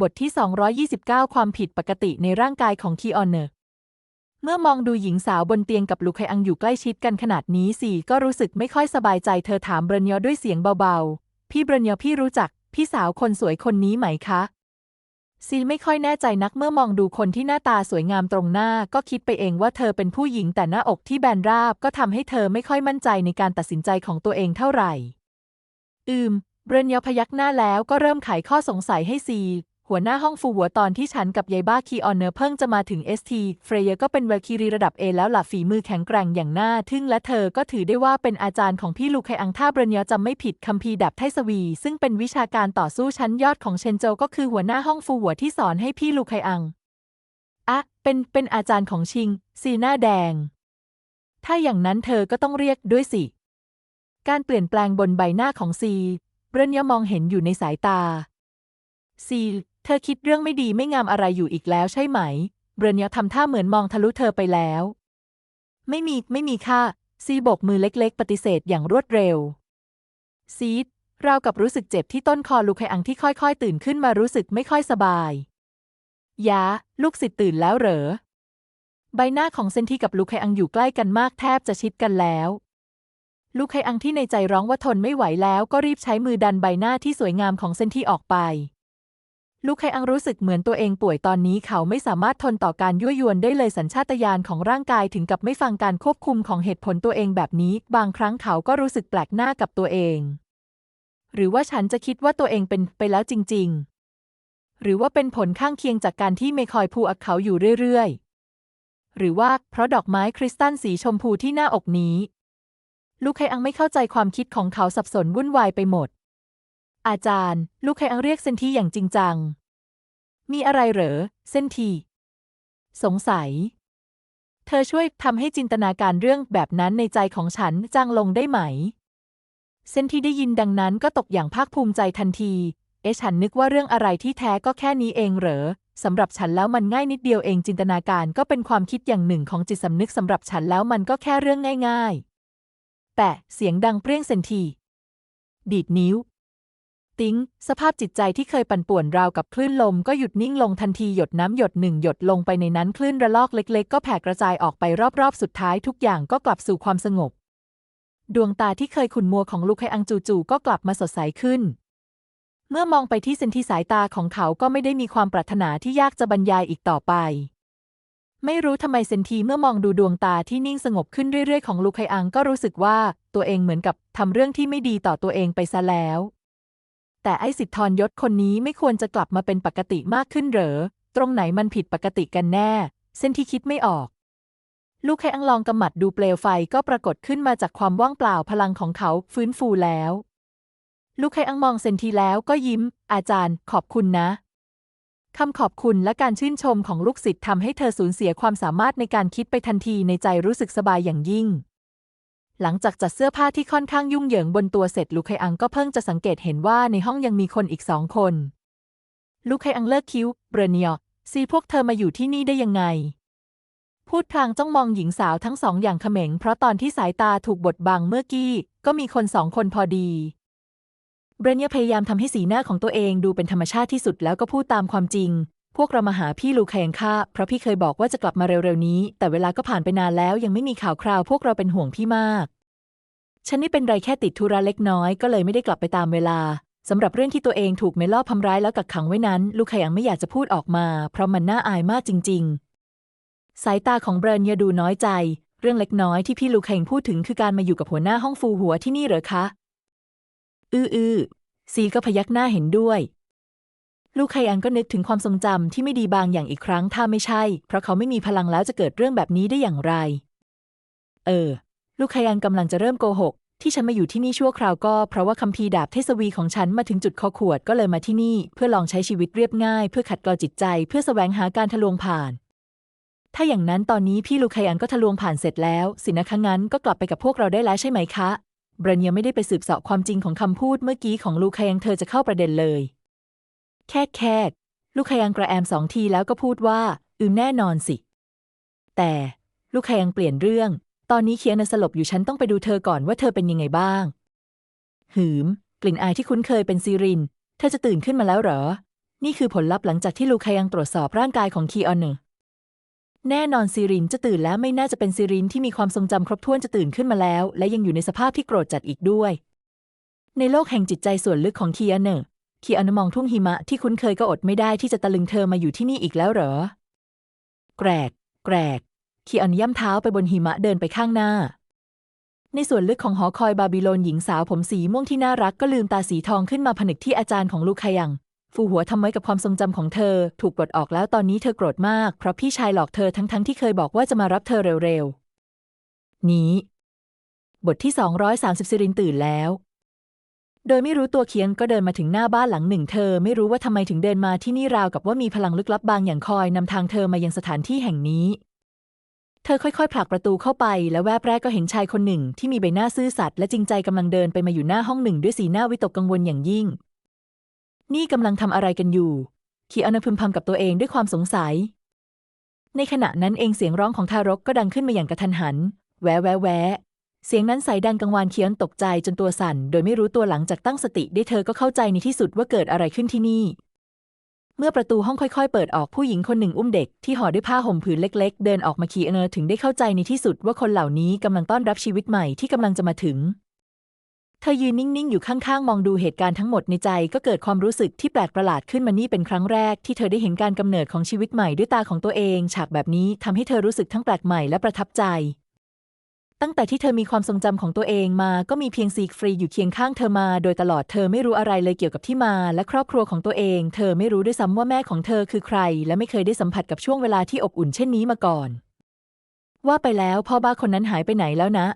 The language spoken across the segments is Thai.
บทที่ 229 ความผิดปกติในร่างกายของคีออนเนอร์ เมื่อมองดูหญิงสาวบนเตียงกับลูคไคอังอยู่ใกล้ชิดกันขนาดนี้สีก็รู้สึกไม่ค่อยสบายใจเธอถามเบรเนียด้วยเสียงเบาๆ พี่เบรเนียพี่รู้จัก พี่สาวคนสวยคนนี้ไหมคะซีไม่ค่อยแน่ใจนักเมื่อมองดูคนที่หน้าตาสวยงามตรงหน้า ก็คิดไปเองว่าเธอเป็นผู้หญิงแต่หน้าอกที่แบนราบก็ทำให้เธอไม่ค่อยมั่นใจในการตัดสินใจของตัวเองเท่าไหร่ อืมเบรเนียพยักหน้าแล้วก็เริ่มไขข้อสงสัยให้ซี หัวหน้าห้องฟูหัวตอนที่ฉันกับยายบ้าคีออนเนอร์เพิ่งจะมาถึงเอสทีเฟรเยก็เป็นเวลคีรีระดับเอแล้วล่ะฝีมือแข็งแกร่งอย่างน่าทึ่งและเธอก็ถือได้ว่าเป็นอาจารย์ของพี่ลูกไคอังท่าเบรเนียจำไม่ผิดคัมภีร์ดับไทสวี ซึ่งเป็นวิชาการต่อสู้ชั้นยอดของเชนโจก็คือหัวหน้าห้องฟูหัวที่สอนให้พี่ลูกไคอังอะเป็นเป็นอาจารย์ของชิง ซีหน้าแดง ถ้าอย่างนั้นเธอก็ต้องเรียกด้วยสิ การเปลี่ยนแปลงบนใบหน้าของซีเบรเนียมองเห็นอยู่ในสายตาซี เธอคิดเรื่องไม่ดีไม่งามอะไรอยู่อีกแล้วใช่ไหม เบรเนียทำท่าเหมือนมองทะลุเธอไปแล้ว ไม่มีไม่มีค่ะ ซีบกมือเล็กๆ ปฏิเสธอย่างรวดเร็ว ซีดราวกับรู้สึกเจ็บที่ต้นคอลูกไคอังที่ค่อยๆ ตื่นขึ้นมารู้สึกไม่ค่อยสบายยาลูกศิษย์ตื่นแล้วเหรอ ใบหน้าของเซนที่กับลูกไคอังอยู่ใกล้กันมากแทบจะชิดกันแล้ว ลูกไคอังที่ในใจร้องว่าทนไม่ไหวแล้วก็รีบใช้มือดันใบหน้าที่สวยงามของเซนที่ออกไป ลูกไคอังรู้สึกเหมือนตัวเองป่วยตอนนี้เขาไม่สามารถทนต่อการยั่วยวนได้เลยสัญชาตญาณของร่างกายถึงกับไม่ฟังการควบคุมของเหตุผลตัวเองแบบนี้ บางครั้งเขาก็รู้สึกแปลกหน้ากับตัวเอง หรือว่าฉันจะคิดว่าตัวเองเป็นไปแล้วจริง ๆ หรือว่าเป็นผลข้างเคียงจากการที่ไม่คอยพูอักเขาอยู่เรื่อยๆ หรือว่าเพราะดอกไม้คริสตัลสีชมพูที่หน้าอกนี้ ลูกไคอังไม่เข้าใจความคิดของเขาสับสนวุ่นวายไปหมด อาจารย์ ลูกไคอังเรียกเซนทีอย่างจริงจัง มีอะไรเหรอ เซนที สงสัย เธอช่วยทำให้จินตนาการเรื่องแบบนั้นในใจของฉันจางลงได้ไหม เซนทีได้ยินดังนั้นก็ตกอย่างภาคภูมิใจทันที เอฉันนึกว่าเรื่องอะไรที่แท้ก็แค่นี้เองเหรอสำหรับฉันแล้วมันง่ายนิดเดียวเองจินตนาการก็เป็นความคิดอย่างหนึ่งของจิตสำนึกสำหรับฉันแล้วมันก็แค่เรื่องง่าย ๆ แปะเสียงดังเปรี้ยงเซนที ดีดนิ้ว ติ้ง สภาพจิตใจที่เคยปั่นป่วนราวกับคลื่นลมก็หยุดนิ่งลงทันทีหยดน้ำหยดหนึ่งหยดลงไปในนั้นคลื่นระลอกเล็ก ๆ ก็แผ่กระจายออกไปรอบๆ สุดท้ายทุกอย่างก็กลับสู่ความสงบ ดวงตาที่เคยขุ่นมัวของลูกไคอังจู่ๆก็กลับมาสดใสขึ้น เมื่อมองไปที่เซนทีสายตาของเขาก็ไม่ได้มีความปรารถนาที่ยากจะบรรยายอีกต่อไปไม่รู้ทำไมเซนทีเมื่อมองดูดวงตาที่นิ่งสงบขึ้นเรื่อยๆ ของลูกไคอังก็รู้สึกว่าตัวเองเหมือนกับทำเรื่องที่ไม่ดีต่อตัวเองไปซะแล้ว แต่ไอสิทธรยศคนนี้ไม่ควรจะกลับมาเป็นปกติมากขึ้นเหรอ ตรงไหนมันผิดปกติกันแน่ เส้นที่คิดไม่ออก ลูกไคอังลองกำหมัดดูเปลวไฟก็ปรากฏขึ้นมาจากความว่างเปล่าพลังของเขาฟื้นฟูแล้ว ลูกไคอังมองเซนทีแล้วก็ยิ้ม อาจารย์ ขอบคุณนะคำขอบคุณและการชื่นชมของลูกศิษย์ทำให้เธอสูญเสียความสามารถในการคิดไปทันทีในใจรู้สึกสบายอย่างยิ่ง หลังจากจัดเสื้อผ้าที่ค่อนข้างยุ่งเหยิงบนตัวเสร็จลูกไคอังก็เพิ่งจะสังเกตเห็นว่าในห้องยังมีคนอีกสองคน ลูกไคอังเลิกคิ้ว เบรเนียซีพวกเธอมาอยู่ที่นี่ได้ยังไง พูดพลางจ้องมองหญิงสาวทั้งสองอย่างเขม็ง เพราะตอนที่สายตาถูกบดบังเมื่อกี้ ก็มีคนสองคนพอดี เบรเนียพยายามทำให้สีหน้าของตัวเองดูเป็นธรรมชาติที่สุดแล้วก็พูดตามความจริง พวกเรามาหาพี่ลูแคงค่ะ เพราะพี่เคยบอกว่าจะกลับมาเร็วๆนี้ แต่เวลาก็ผ่านไปนานแล้วยังไม่มีข่าวคราว พวกเราเป็นห่วงพี่มาก ฉันนี่เป็นไรแค่ติดธุระเล็กน้อยก็เลยไม่ได้กลับไปตามเวลาสำหรับเรื่องที่ตัวเองถูกเมล่อทำร้ายแล้วกักขังไว้นั้น ลูกขยังไม่อยากจะพูดออกมา เพราะมันน่าอายมากจริง ๆ สายตาของเบรนเยดูน้อยใจ เรื่องเล็กน้อยที่พี่ลูกแข่งพูดถึงคือการมาอยู่กับหัวหน้าห้องฟูหัวที่นี่เหรอคะ อืออือซีก็พยักหน้าเห็นด้วย ลูกไคอันก็นึกถึงความทรงจำที่ไม่ดีบางอย่างอีกครั้งถ้าไม่ใช่ เพราะเขาไม่มีพลังแล้วจะเกิดเรื่องแบบนี้ได้อย่างไร เออ ลูกไคอันกำลังจะเริ่มโกหก ที่ฉันมาอยู่ที่นี่ชั่วคราวก็เพราะว่าคัมภีร์ดาบเทศวีของฉันมาถึงจุดคอขวดก็เลยมาที่นี่ เพื่อลองใช้ชีวิตเรียบง่าย เพื่อขัดเกลาจิตใจ เพื่อแสวงหาการทะลวงผ่าน ถ้าอย่างนั้นตอนนี้พี่ลูกไคอันก็ทะลวงผ่านเสร็จแล้ว สินะคะงั้นก็กลับไปกับพวกเราได้แล้วใช่ไหมคะเบรนยังไม่ได้ไปสืบเสาะความจริงของคำพูดเมื่อกี้ของลูกไคยังเธอจะเข้าประเด็นเลย แค่แค่ลูกไคยังกระแอมสองทีแล้วก็พูดว่า อืมแน่นอนสิ แต่ลูกไคยังเปลี่ยนเรื่อง ตอนนี้เคียงน่ะสลบอยู่ฉันต้องไปดูเธอก่อนว่าเธอเป็นยังไงบ้าง หืม กลิ่นอายที่คุ้นเคยเป็นซีริน เธอจะตื่นขึ้นมาแล้วเหรอ นี่คือผลลัพธ์หลังจากที่ลูคายังตรวจสอบร่างกายของคีออนเนอร์แน่นอนซีรินจะตื่นแล้วไม่น่าจะเป็นซีรินที่มีความทรงจำครบถ้วนจะตื่นขึ้นมาแล้ว และยังอยู่ในสภาพที่โกรธจัดอีกด้วย ในโลกแห่งจิตใจส่วนลึกของคีออนเนอร์ คีอนเนอร์มองทุ่งหิมะที่คุ้นเคยก็อดไม่ได้ที่จะตะลึงเธอมาอยู่ที่นี่อีกแล้วเหรอ แกรก แกรก คีอนย่ำเท้าไปบนหิมะเดินไปข้างหน้า ในส่วนลึกของหอคอยบาบิโลนหญิงสาวผมสีม่วงที่น่ารักก็ลืมตาสีทองขึ้นมาผนึกที่อาจารย์ของลูกขยังฟูหัวทำไว้กับความทรงจำของเธอ ถูกปลดออกแล้วตอนนี้เธอโกรธมาก เพราะพี่ชายหลอกเธอทั้งๆที่เคยบอกว่าจะมารับเธอเร็วๆ นี้ บทที่ 230ซิรินตื่นแล้ว โดยไม่รู้ตัวเคียนก็เดินมาถึงหน้าบ้านหลังหนึ่ง เธอไม่รู้ว่าทำไมถึงเดินมาที่นี่ราวกับว่ามีพลังลึกลับบางอย่างคอยนำทางเธอมายังสถานที่แห่งนี้ เธอค่อยๆ ผลักประตูเข้าไป และแวบแรกก็เห็นชายคนหนึ่ง ที่มีใบหน้าซื่อสัตย์และจริงใจกำลังเดินไปมาอยู่หน้าห้องหนึ่งด้วยสีหน้าวิตกกังวลอย่างยิ่ง นี่กำลังทำอะไรกันอยู่คีอานาพึมพำกับตัวเองด้วยความสงสัย ในขณะนั้นเองเสียงร้องของทารกก็ดังขึ้นมาอย่างกระทันหัน แวะแวแว เสียงนั้นใสดังกังวานเคียนตกใจจนตัวสั่น โดยไม่รู้ตัวหลังจากตั้งสติได้เธอก็เข้าใจในที่สุดว่าเกิดอะไรขึ้นที่นี่ เมื่อประตูห้องค่อยๆ เปิดออกผู้หญิงคนหนึ่งอุ้มเด็กที่ห่อด้วยผ้าห่มผืนเล็ก ๆ เดินออกมาคีอานาถึงได้เข้าใจในที่สุดว่าคนเหล่านี้กำลังต้อนรับชีวิตใหม่ที่กำลังจะมาถึง เธอยืนนิ่งๆอยู่ข้างๆ มองดูเหตุการณ์ทั้งหมดในใจก็เกิดความรู้สึกที่แปลกประหลาดขึ้นมานี่เป็นครั้งแรกที่เธอได้เห็นการกำเนิดของชีวิตใหม่ด้วยตาของตัวเอง ฉากแบบนี้ทำให้เธอรู้สึกทั้งแปลกใหม่และประทับใจ ตั้งแต่ที่เธอมีความทรงจำของตัวเองมาก็มีเพียงซีกฟรีอยู่เคียงข้างเธอมาโดยตลอดเธอไม่รู้อะไรเลยเกี่ยวกับที่มาและครอบครัวของตัวเอง เธอไม่รู้ด้วยซ้ำว่าแม่ของเธอคือใคร และไม่เคยได้สัมผัสกับช่วงเวลาที่อบอุ่นเช่นนี้มาก่อน ว่าไปแล้วพ่อบ้าคนนั้นหายไปไหนแล้วนะ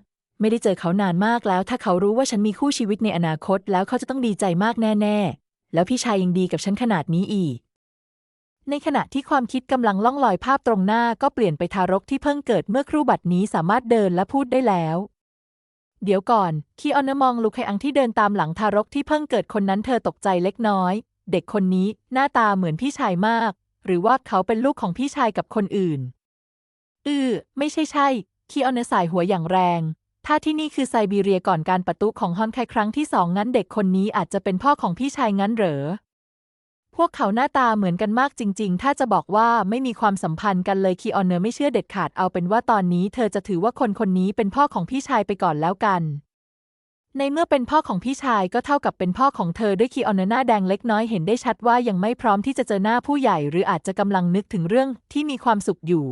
ไม่ได้เจอเขานานมากแล้ว ถ้าเขารู้ว่าฉันมีคู่ชีวิตในอนาคต แล้วเขาจะต้องดีใจมากแน่ ๆ แล้วพี่ชายยังดีกับฉันขนาดนี้อีก ในขณะที่ความคิดกำลังล่องลอยภาพตรงหน้าก็เปลี่ยนไปทารกที่เพิ่งเกิดเมื่อครู่บัดนี้สามารถเดินและพูดได้แล้ว เดี๋ยวก่อน คีออนมองลูกไคอังที่เดินตามหลังทารกที่เพิ่งเกิดคนนั้นเธอตกใจเล็กน้อย เด็กคนนี้หน้าตาเหมือนพี่ชายมาก หรือว่าเขาเป็นลูกของพี่ชายกับคนอื่น อือไม่ใช่ใช่ คีออนสายหัวอย่างแรง ถ้าที่นี่คือไซบีเรียก่อนการประตุของฮอนไคครั้งที่สองงั้นเด็กคนนี้อาจจะเป็นพ่อของพี่ชายงั้นเหรอ วกเขาหน้าตาเหมือนกันมากจริง ๆ ถ้าจะบอกว่าไม่มีความสัมพันธ์กันเลยคีออนเนอร์ไม่เชื่อเด็ดขาดเอาเป็นว่าตอนนี้เธอจะถือว่าคนคนนี้เป็นพ่อของพี่ชายไปก่อนแล้วกัน ในเมื่อเป็นพ่อของพี่ชายก็เท่ากับเป็นพ่อของเธอด้วยคีออนเนอร์หน้าแดงเล็กน้อยเห็นได้ชัดว่ายังไม่พร้อมที่จะเจอหน้าผู้ใหญ่ หรืออาจจะกำลังนึกถึงเรื่องที่มีความสุขอยู่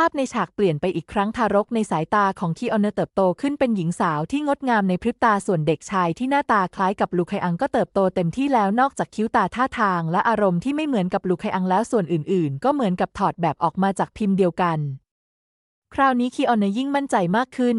ภาพในฉากเปลี่ยนไปอีกครั้งทารกในสายตาของคีออนเนอร์เติบโตขึ้นเป็นหญิงสาวที่งดงามในพริบตาส่วนเด็กชายที่หน้าตาคล้ายกับลูคไคอังก็เติบโตเต็มที่แล้วนอกจากคิ้วตาท่าทางและอารมณ์ที่ไม่เหมือนกับลูคไคอังแล้วส่วนอื่นๆ ก็เหมือนกับถอดแบบออกมาจากพิมพ์เดียวกัน คราวนี้คีออนเนอร์ยิ่งมั่นใจมากขึ้น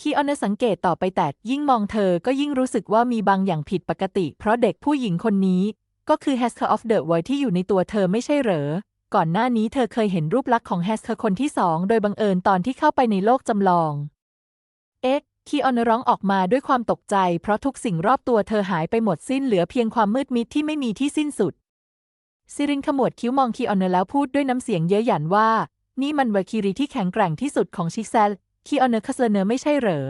คีออนนสังเกตต่อไปแต่ยิ่งมองเธอก็ยิ่งรู้สึกว่ามีบางอย่างผิดปกติ เพราะเด็กผู้หญิงคนนี้ ก็คือ h a s k e r of the Void ที่อยู่ในตัวเธอไม่ใช่เหรอ ก่อนหน้านี้เธอเคยเห็นรูปลักษณ์ของ h a s k e r คนที่สองโดยบังเอิญตอนที่เข้าไปในโลกจำลอง เอ๊ะคีออนร้องออกมาด้วยความตกใจ เพราะทุกสิ่งรอบตัวเธอหายไปหมดสิ้นเหลือเพียงความมืดมิดที่ไม่มีที่สิ้นสุด ซิรินขมวดคิ้วมองคีออนเนอร์แล้วพูดด้วยน้ำเสียงเย้ยหยันว่า นี่มันวาคิรีที่แข็งแกร่งที่สุดของชิกแซลคีออนเนอร์คัสเลเนอร์ไม่ใช่เหรอ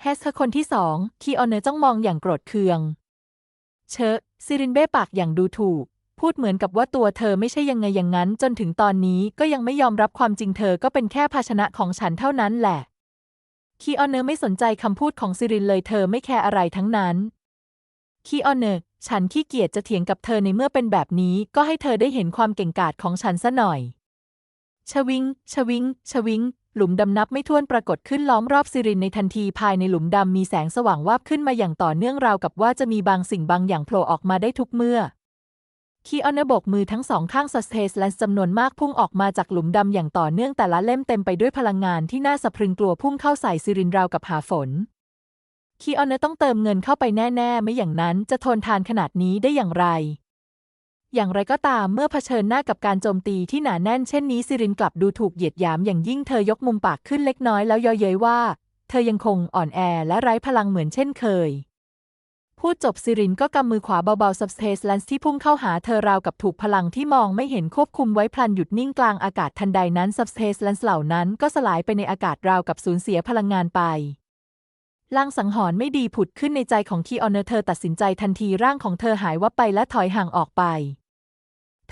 แฮสเธอคนที่สองคีออนเนอร์จ้องมองอย่างโกรธเคือง เชอะซิรินเบ้ปากอย่างดูถูก พูดเหมือนกับว่าตัวเธอไม่ใช่ยังไงอย่างนั้น จนถึงตอนนี้ก็ยังไม่ยอมรับความจริงเธอก็เป็นแค่ภาชนะของฉันเท่านั้นแหละ คีออนเนอร์ไม่สนใจคำพูดของซิรินเลยเธอไม่แคร์อะไรทั้งนั้น คีออนเนอร์ฉันขี้เกียจจะเถียงกับเธอในเมื่อเป็นแบบนี้ ก็ให้เธอได้เห็นความเก่งกาจของฉันซะหน่อย ชวิง ชวิง ชวิง หลุมดำนับไม่ถ้วนปรากฏขึ้นล้อมรอบซิรินในทันทีภายในหลุมดำมีแสงสว่างวาบขึ้นมาอย่างต่อเนื่องราวกับว่าจะมีบางสิ่งบางอย่างโผล่ออกมาได้ทุกเมื่อ คีออนเนอร์โบกมือทั้งสองข้างสเทสและจำนวนมากพุ่งออกมาจากหลุมดำอย่างต่อเนื่องแต่ละเล่มเต็มไปด้วยพลังงานที่น่าสะพรึงกลัวพุ่งเข้าใส่ซิรินราวกับหาฝน คีออนเนต้องเติมเงินเข้าไปแน่ ๆ ไม่อย่างนั้นจะทนทานขนาดนี้ได้อย่างไร อย่างไรก็ตามเมื่อเผชิญหน้ากับการโจมตีที่หนาแน่นเช่นนี้ซิรินกลับดูถูกเหยียดหยามอย่างยิ่งเธอยกมุมปากขึ้นเล็กน้อยแล้วย่อเย้ยว่า เธอยังคงอ่อนแอและไร้พลังเหมือนเช่นเคย พูดจบซิรินก็กำมือขวาเบาๆ Subspace Lens ที่พุ่งเข้าหาเธอราวกับถูกพลังที่มองไม่เห็นควบคุมไว้พลันหยุดนิ่งกลางอากาศทันใดนั้น Subspace Lens เหล่านั้นก็สลายไปในอากาศราวกับสูญเสียพลังงานไปลางสังหรณ์ไม่ดีผุดขึ้นในใจของคีออนเนอร์เธอตัดสินใจทันทีร่างของเธอหายวับไปและถอยห่างออกไป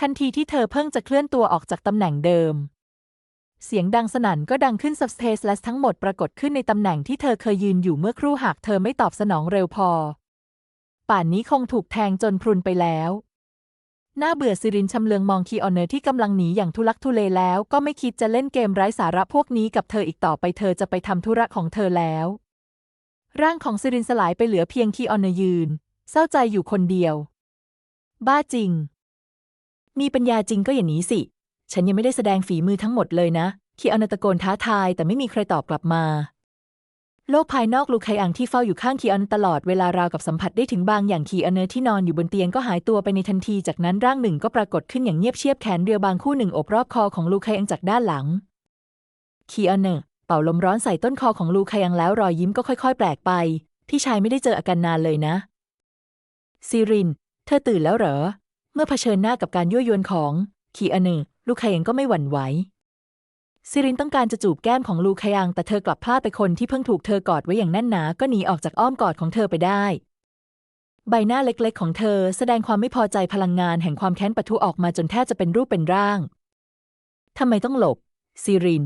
ทันทีที่เธอเพิ่งจะเคลื่อนตัวออกจากตำแหน่งเดิม เสียงดังสนั่นก็ดังขึ้นซับสเทสและทั้งหมดปรากฏขึ้นในตำแหน่งที่เธอเคยยืนอยู่เมื่อครู่หากเธอไม่ตอบสนองเร็วพอ ป่านนี้คงถูกแทงจนพรุนไปแล้วหน้าเบื่อซิรินชำเลืองมองคีออนเนอร์ที่กำลังหนีอย่างทุลักทุเลแล้วก็ไม่คิดจะเล่นเกมไร้สาระพวกนี้กับเธออีกต่อไปเธอจะไปทำธุระของเธอแล้ว ร่างของซิรินสลายไปเหลือเพียงคีออนเนอร์ยืน เศร้าใจอยู่คนเดียว บ้าจริง มีปัญญาจริงก็อย่าหนีสิ ฉันยังไม่ได้แสดงฝีมือทั้งหมดเลยนะคีออนเนอร์ตะโกนท้าทายแต่ไม่มีใครตอบกลับมา โลกภายนอกลูไคอังที่เฝ้าอยู่ข้างคีออนตลอดเวลาราวกับสัมผัสได้ถึงบางอย่างคีออนเนอร์ที่นอนอยู่บนเตียงก็หายตัวไปในทันทีจากนั้นร่างหนึ่งก็ปรากฏขึ้นอย่างเงียบเชียบแขนเรียวบางคู่หนึ่งโอบรอบคอของลูไคอังจากด้านหลังคีออนเนอร์เป่าลมร้อนใส่ต้นคอของลูไคอังแล้วรอยยิ้มก็ค่อยๆ แปลกไป พี่ชายไม่ได้เจออาการนานเลยนะ ซีริน เธอตื่นแล้วเหรอ เมื่อเผชิญหน้ากับการยั่วยวนของคีออนเนอร์ลูไคอังก็ไม่หวั่นไหว ซิรินต้องการจะจูบแก้มของลูคายัง แต่เธอกลับพลาดไปคนที่เพิ่งถูกเธอกอดไว้อย่างแน่นหนา ก็หนีออกจากอ้อมกอดของเธอไปได้ ใบหน้าเล็กๆ ของเธอแสดงความไม่พอใจพลังงานแห่งความแค้นปะทุออกมาจนแทบจะเป็นรูปเป็นร่าง ทำไมต้องหลบ ซิริน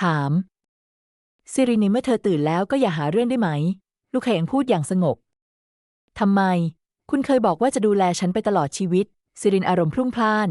ถาม ซิรินในเมื่อเธอตื่นแล้วก็อย่าหาเรื่องได้ไหม ลูกขยังพูดอย่างสงบ ทำไม คุณเคยบอกว่าจะดูแลฉันไปตลอดชีวิต ซิรินอารมณ์พรุ่งพล่าน